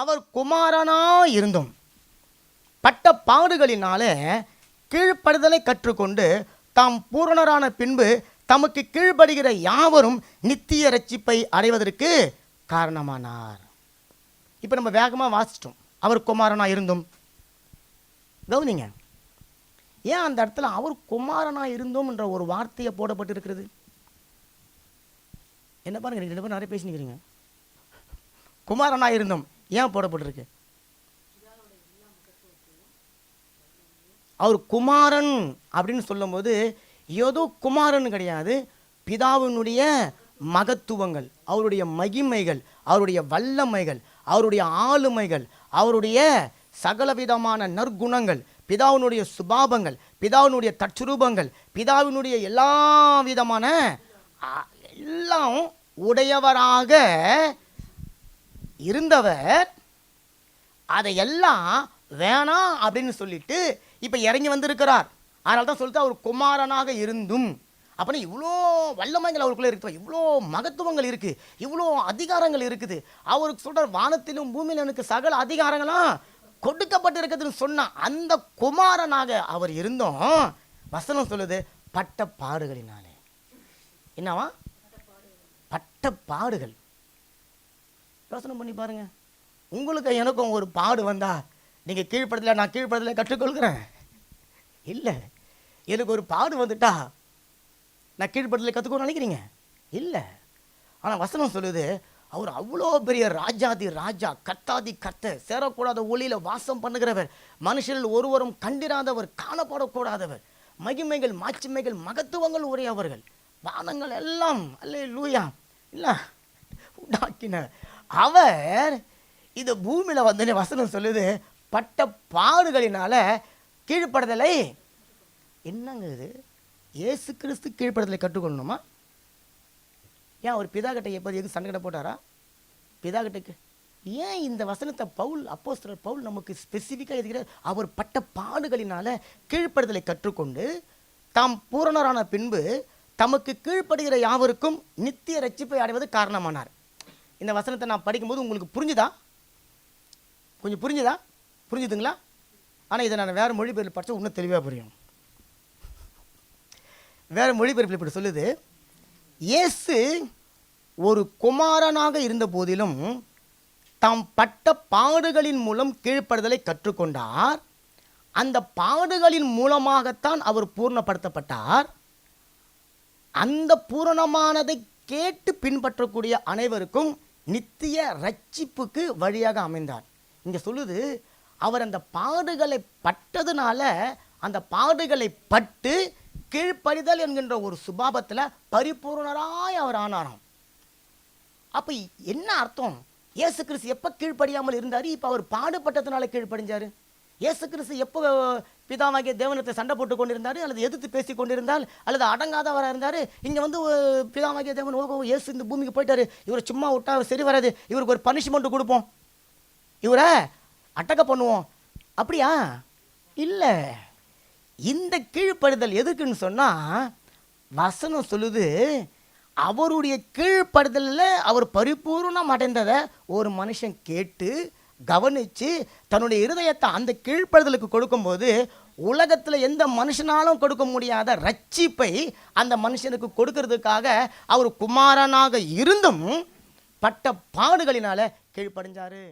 அவர் குமாரனாக இருந்தும் பட்ட பாடுகளினால கீழ்ப்படுதலை கற்றுக்கொண்டு தாம் பூரணரான பின்பு தமக்கு கீழ்ப்படுகிற யாவரும் நித்திய ரட்சிப்பை அடைவதற்கு காரணமானார். இப்போ நம்ம வேகமாக வாசிச்சிட்டோம். அவர் குமாரனா இருந்தும். கவனிங்க. ஏன் அந்த இடத்துல அவர் குமாரனா இருந்தோம் என்ற ஒரு வார்த்தையை போடப்பட்டிருக்கிறது? என்ன பாருங்க நீங்க ரெண்டு பேரும் நிறைய பேசினுக்கிறீங்க குமாரனா இருந்தோம். ஏன் போடப்பட்டிருக்கு? அவர் குமாரன் அப்படின்னு சொல்லும்போது ஏதோ குமாரன் கிடையாது பிதாவினுடைய மகத்துவங்கள் அவருடைய மகிமைகள் அவருடைய வல்லமைகள் அவருடைய ஆளுமைகள் அவருடைய சகலவிதமான நற்குணங்கள் பிதாவினுடைய சுபாபங்கள் பிதாவினுடைய தச்சுரூபங்கள் பிதாவினுடைய எல்லா விதமான எல்லாம் உடையவராக இருந்தவர் அதையெல்லாம் வேணாம் அப்படின்னு சொல்லிட்டு இப்போ இறங்கி வந்திருக்கிறார். அதனால தான் சொல்லிட்டு அவர் குமாரனாக இருந்தும் அப்படின்னா இவ்வளோ வல்லமைகள் அவருக்குள்ளே இருக்குது இவ்வளோ மகத்துவங்கள் இருக்குது இவ்வளோ அதிகாரங்கள் இருக்குது. அவருக்கு சொல்கிற வானத்திலும் பூமியிலும் எனக்கு சகல அதிகாரங்களாம் கொடுக்கப்பட்டு இருக்குதுன்னு சொன்ன அந்த குமாரனாக அவர் இருந்தோம் வசனம் சொல்லுது பட்ட பாடுகளினாலே என்னவா? பட்ட பாடுகள் யோசனை பண்ணி பாருங்க. உங்களுக்கு எனக்கும் ஒரு பாடு வந்தா நீங்க கீழ்ப்படத்தில் நான் கீழ்ப்படத்தில் கற்றுக்கொள்கிறேன். இல்லை எனக்கு ஒரு பாடு வந்துட்டா நான் கீழ்ப்படத்தில் கற்றுக்கணும்னு நினைக்கிறீங்க? இல்லை. ஆனால் வசனம் சொல்லுது அவர் அவ்வளோ பெரிய ராஜாதி ராஜா கர்த்தாதி கர்த்தர் சேரக்கூடாத ஒளியில் வாசம் பண்ணுகிறவர். மனுஷரில் ஒருவரும் கண்டிராதவர் காணப்படக்கூடாதவர். மகிமைகள் மாட்சிமைகள் மகத்துவங்கள் உடையவர்கள். வானங்கள் எல்லாம் அல்லே லூயா இல்லை உண்டாக்கின அவர் இந்த பூமியில் வந்து வசனம் சொல்லுது பட்ட பாடுகளினால் கீழ்ப்படுதலை என்னங்க இது? ஏசு கிறிஸ்து கீழ்ப்படுதலை கற்றுக்கொள்ளணுமா? ஏன் அவர் பிதா கிட்ட எப்போது எதுக்கு சண்டை போட்டாரா? பிதா கிட்டக்கு ஏன் இந்த வசனத்தை பவுல் அப்போஸ்தலர் பவுல் நமக்கு ஸ்பெசிஃபிக்காக எதுக்கிறார் அவர் பட்ட பாடுகளினால் கீழ்ப்படுதலை கற்றுக்கொண்டு தாம் பூரணரான பின்பு தமக்கு கீழ்ப்படுகிற யாவருக்கும் நித்திய ரட்சிப்பை அடைவது காரணமானார். இந்த வசனத்தை நான் படிக்கும்போது உங்களுக்கு புரிஞ்சுதா? கொஞ்சம் புரிஞ்சுதா? புரிஞ்சுதுங்களா? ஆனால் இதை நான் வேறு மொழிபெயர்ப்பு படித்தா இன்னும் தெளிவாக புரியும். வேறு மொழிபெயர்ப்பில் இப்படி சொல்லுது. இயேசு ஒரு குமாரனாக இருந்த போதிலும் தாம் பட்ட பாடுகளின் மூலம் கீழ்ப்படுதலை கற்றுக்கொண்டார். அந்த பாடுகளின் மூலமாகத்தான் அவர் பூர்ணப்படுத்தப்பட்டார். அந்த பூரணமானதை கேட்டு பின்பற்றக்கூடிய அனைவருக்கும் நித்திய ரட்சிப்புக்கு வழியாக அமைந்தார். இங்கே சொல்லுது அவர் அந்த பாடுகளை பட்டதுனால அந்த பாடுகளை பட்டு கீழ்ப்படிதல் என்கின்ற ஒரு சுபாபத்தில் பரிபூர்ணராய் அவர் ஆனாராம். அப்போ என்ன அர்த்தம்? இயேசு கிறிஸ்து எப்போ கீழ்ப்படியாமல் இருந்தார்? இப்போ அவர் பாடுபட்டதுனால கீழ்ப்படிஞ்சார்? இயேசு கிறிஸ்து எப்போ பிதாவாகிய தேவனத்தை சண்டை போட்டு கொண்டிருந்தார் அல்லது எதிர்த்து பேசி கொண்டிருந்தால் அல்லது அடங்காதவராக இருந்தார் இங்கே வந்து அஹ், பிதாவாகிய தேவன் ஓகோ இயேசு இந்த பூமிக்கு போயிட்டார் இவரை சும்மா விட்டா சரி வராது இவருக்கு ஒரு பனிஷ்மெண்ட் கொடுப்போம். இவரை அட்டக்க பண்ணுவோம். அப்படியா? இல்லை. இந்த கீழ்ப்படுதல் எதுக்குன்னு சொன்னால் வசனம் சொல்லுது அவருடைய கீழ்ப்படுதலில் அவர் பரிபூர்ணம் அடைந்ததை ஒரு மனுஷன் கேட்டு கவனித்து தன்னுடைய இருதயத்தை அந்த கீழ்ப்படுதலுக்கு கொடுக்கும்போது உலகத்தில் எந்த மனுஷனாலும் கொடுக்க முடியாத ரட்சிப்பை அந்த மனுஷனுக்கு கொடுக்கறதுக்காக அவர் குமாரனாக இருந்தும் பட்ட பாடுகளினால் கீழ்ப்படைஞ்சாரு.